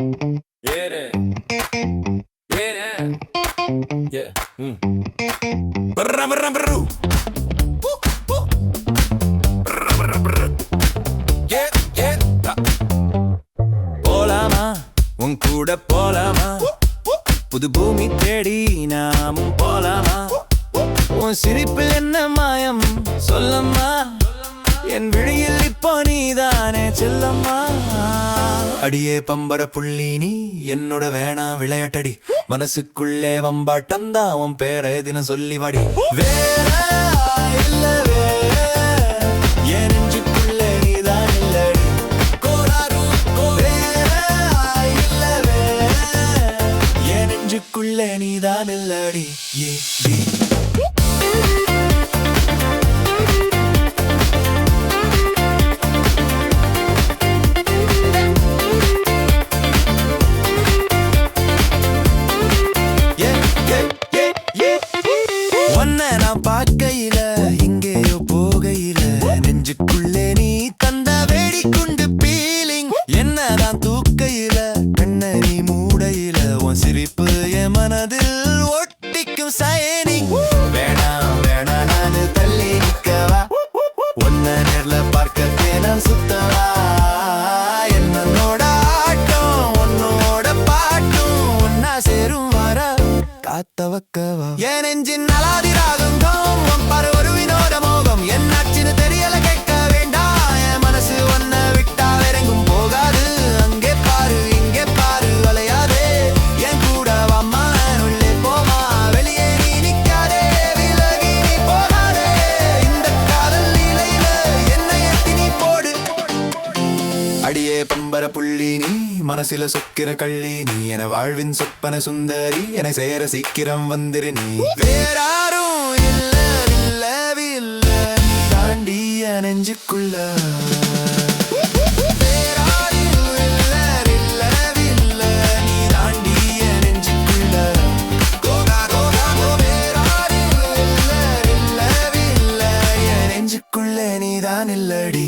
Get it. Get it. Yeah. Mm. Brr, brr, brr. Woo, woo. Brr, brr, brr. போலாமா உன் கூட போலாமா புது பூமி தேடி நாமும் போலாமா உன் சிரிப்பில் என்ன மாயம் சொல்லம்மா என் விழியில் இப்போ நீதானே செல்லம்மா அடியே பம்பர புள்ளி நீ என்னோட வேணா விளையாட்டடி. மனசுக்குள்ளே வம்பாட்டம் தான் உன் பேரை தினம் சொல்லி வாடி. வேற இல்லவே நீதான் இல்லடி. கோளாறு வேற இல்லவே நீதான் இல்லடி. ஏ உன்னை நான் பார்க்கையில எங்கேயோ போகையில. நெஞ்சுக்குள்ளே நீ தந்த வெடிக்குண்டு பீலிங் என்னதான் தூக்கையில கண்ண நீ மூடையில. உன் சிரிப்பு என் மனதில் ஒட்டிக்கும் சயனிங் வேணாம் வேணாம் நானு தள்ளி நிக்கவா? உன்னை நேர்ல பார்க்க தேனம் சுத்தவா? அடியே பம்பர புள்ளி நீ மனசில சொக்கிற கள்ளி நீ என வாழ்வின் சொப்பன சுந்தரி என சேர சீக்கிரம் வந்துரு நீ. வேறாரும் இல்ல இல்ல இல்ல நீ தாண்டி நெஞ்சுக்குள்ள. வேறாரும் நெஞ்சுக்குள்ள நீதான் இல்லடி.